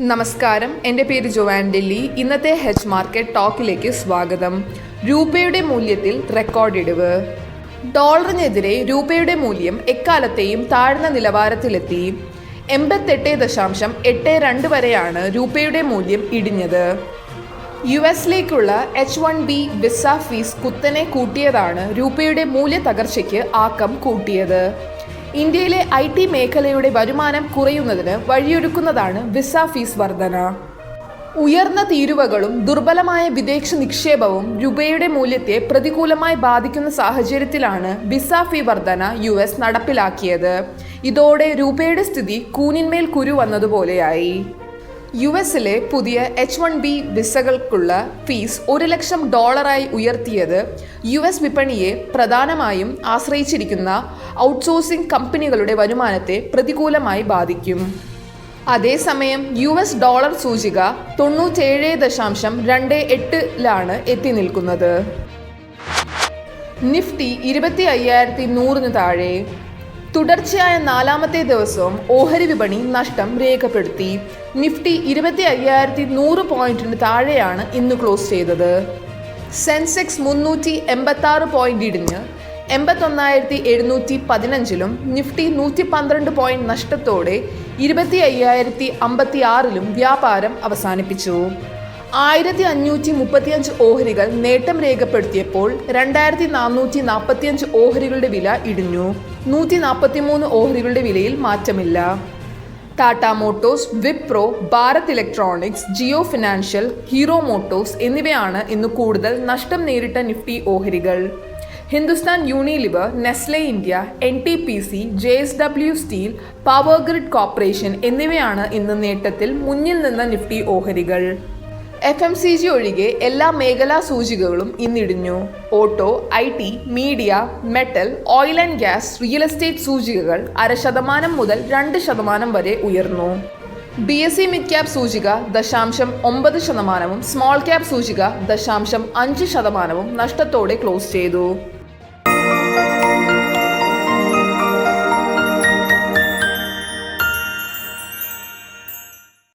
നമസ്കാരം. എന്റെ പേര് ജോവാൻ ഡെല്ലി ഇന്നത്തെ ഹെച്ച് മാർക്കറ്റ് ടോക്കിലേക്ക് സ്വാഗതം. രൂപയുടെ മൂല്യത്തിൽ റെക്കോർഡ് ഇടിവ്. ഡോളറിനെതിരെ രൂപയുടെ മൂല്യം എക്കാലത്തെയും താഴ്ന്ന നിലവാരത്തിലെത്തി. എൺപത്തെട്ട് ദശാംശം എട്ട് രണ്ട് വരെയാണ് രൂപയുടെ മൂല്യം ഇടിഞ്ഞത്. U എസിലേക്കുള്ള H one B visa fees കുത്തനെ കൂട്ടിയതാണ് രൂപയുടെ മൂല്യ തകർച്ചയ്ക്ക് ആക്കം കൂട്ടിയത്. ഇന്ത്യയിലെ ഐ ടി മേഖലയുടെ വരുമാനം കുറയുന്നതിന് വഴിയൊരുക്കുന്നതാണ് വിസ ഫീസ് വർധന. ഉയർന്ന തീരുവകളും ദുർബലമായ വിദേശ നിക്ഷേപവും രൂപയുടെ മൂല്യത്തെ പ്രതികൂലമായി ബാധിക്കുന്ന സാഹചര്യത്തിലാണ് വിസ ഫീ വർധന യു എസ് നടപ്പിലാക്കിയത്. ഇതോടെ രൂപയുടെ സ്ഥിതി കൂനിന്മേൽ കുരു വന്നതുപോലെയായി. യു എസിലെ പുതിയ എച്ച് വൺ ബി വിസകൾക്കുള്ള ഫീസ് ഒരു ലക്ഷം ഡോളറായി ഉയർത്തിയത് യു എസ് വിപണിയെ പ്രധാനമായും ആശ്രയിച്ചിരിക്കുന്ന ഔട്ട്സോഴ്സിംഗ് കമ്പനികളുടെ വരുമാനത്തെ പ്രതികൂലമായി ബാധിക്കും. അതേസമയം യു എസ് ഡോളർ സൂചിക തൊണ്ണൂറ്റേഴ് ദശാംശം രണ്ട് എട്ടിലാണ് എത്തി നിൽക്കുന്നത്. നിഫ്റ്റി ഇരുപത്തി അയ്യായിരത്തി നൂറിന് താഴെ. തുടർച്ചയായ നാലാമത്തെ ദിവസവും ഓഹരി വിപണി നഷ്ടം രേഖപ്പെടുത്തി. നിഫ്റ്റി ഇരുപത്തി അയ്യായിരത്തി നൂറ് പോയിന്റിന് താഴെയാണ് ഇന്ന് ക്ലോസ് ചെയ്തത്. സെൻസെക്സ് മുന്നൂറ്റി എൺപത്തി ആറ് പോയിന്റ് ഇടിഞ്ഞ് എൺപത്തൊന്നായിരത്തി എഴുന്നൂറ്റി പതിനഞ്ചിലും നിഫ്റ്റി നൂറ്റി പന്ത്രണ്ട് പോയിന്റ് നഷ്ടത്തോടെ ഇരുപത്തി അയ്യായിരത്തി അമ്പത്തി ആറിലും വ്യാപാരം അവസാനിപ്പിച്ചു. ആയിരത്തി അഞ്ഞൂറ്റി മുപ്പത്തിയഞ്ച് ഓഹരികൾ നേട്ടം രേഖപ്പെടുത്തിയപ്പോൾ രണ്ടായിരത്തി നാനൂറ്റി നാൽപ്പത്തിയഞ്ച് ഓഹരികളുടെ വില ഇടിഞ്ഞു. നൂറ്റി നാൽപ്പത്തിമൂന്ന് ഓഹരികളുടെ വിലയിൽ മാറ്റമില്ല. Tata Motors Wipro Bharat Electronics Jio Financial Hero Motors എന്നിവയാണ് ഇന്ന് കൂടുതൽ നഷ്ടം നേരിട്ട നിഫ്റ്റി ഓഹരികൾ. Hindustan Unilever Nestle India N T P C J S W Steel Power Grid Corporation എന്നിവയാണ് ഇന്ന് നേട്ടത്തിൽ മുന്നിൽ നിന്ന നിഫ്റ്റി ഓഹരികൾ. എഫ് എം സി ജി ഒഴികെ എല്ലാ മേഖലാ സൂചികകളും ഇന്നിടിഞ്ഞു. Auto I T media metal oil and gas real estate സൂചികകൾ അര ശതമാനം മുതൽ രണ്ട് ശതമാനം വരെ ഉയർന്നു. B S C mid cap സൂചിക ദശാംശം ഒമ്പത് ശതമാനവും സ്മോൾ ക്യാപ് സൂചിക ദശാംശം അഞ്ച് ശതമാനവും നഷ്ടത്തോടെ ക്ലോസ് ചെയ്തു.